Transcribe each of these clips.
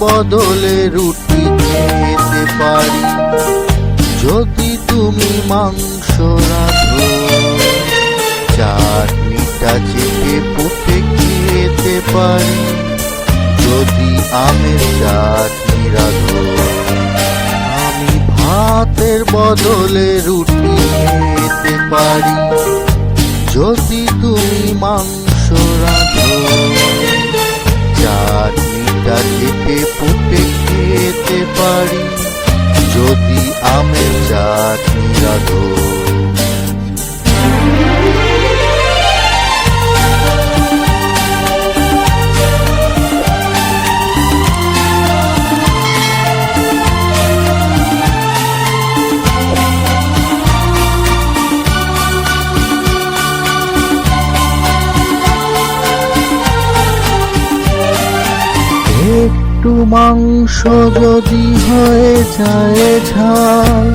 বদলে রুটি খেতে পারি। যদি তুমি মাংস রাখো চাটনিটা চেপে পুটে খেতে পারি। যদি আমের চাটনি রাখো আমি ভাতের বদলে রুটি খেতে চেপে পুটে খেতে পারি? যদি আমের চাটনি রাখো মাংস যদি হয়ে যায় ঝাল,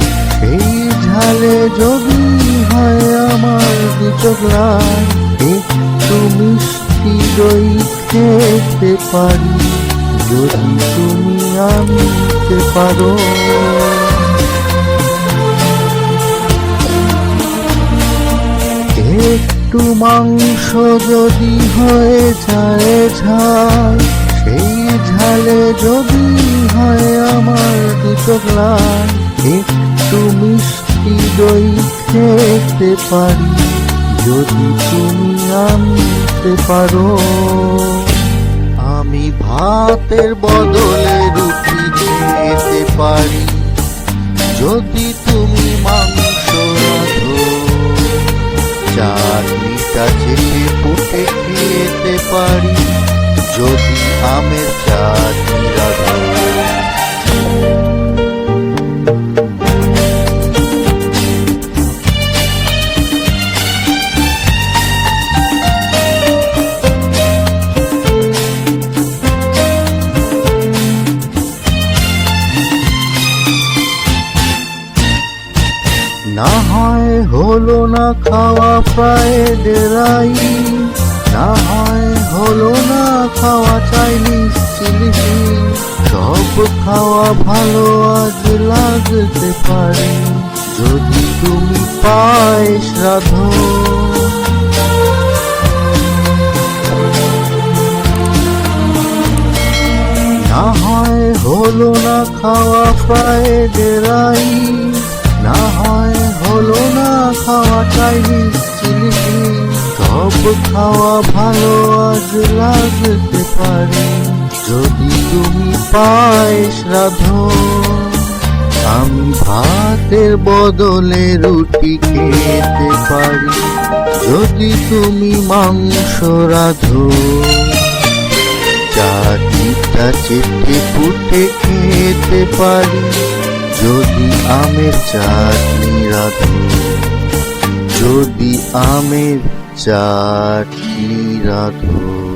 এই ঝালে যদি হয় আমার লাল একটু মিষ্টি দই খেতে পারি, যদি তুমি আনতে পারো। একটু মাংস যদি হয়ে যায় ঝাল ঝালে যদি হয় আমার দু চোখ লাল, একটু মিষ্টি দই খেতে পারি, যদি তুমি আনতে পারো। আমি ভাতের বদলে রুটি খেতে পারি, যদি তুমি মাংস রাধো। চাটনিটা চেপে পুটে খেতে পারি, যদি আমের চাটনি রাধো না হয় হলো না খাওয়া প্রায় ডেরাই না হয় হলো খাওয়া ভালো আজ লাগতে পারে। যদি তুমি পায়েস রাধো না হয় হলো না খাওয়া প্রায় ডেরাই না হয় হলো না খাওয়া চাইনিজ চিলি সব খাওয়া ভালো আজ লাগতে পারে। যদি তুমি পায়েস রাধো, আমি ভাতের বদলে রুটি খেতে পারি। যদি তুমি মাংস রাধো, চাটনিটা চেটে পুটে খেতে পারি। যদি আমের চাটনি রাধো, যদি আমের চাটনি রাধো।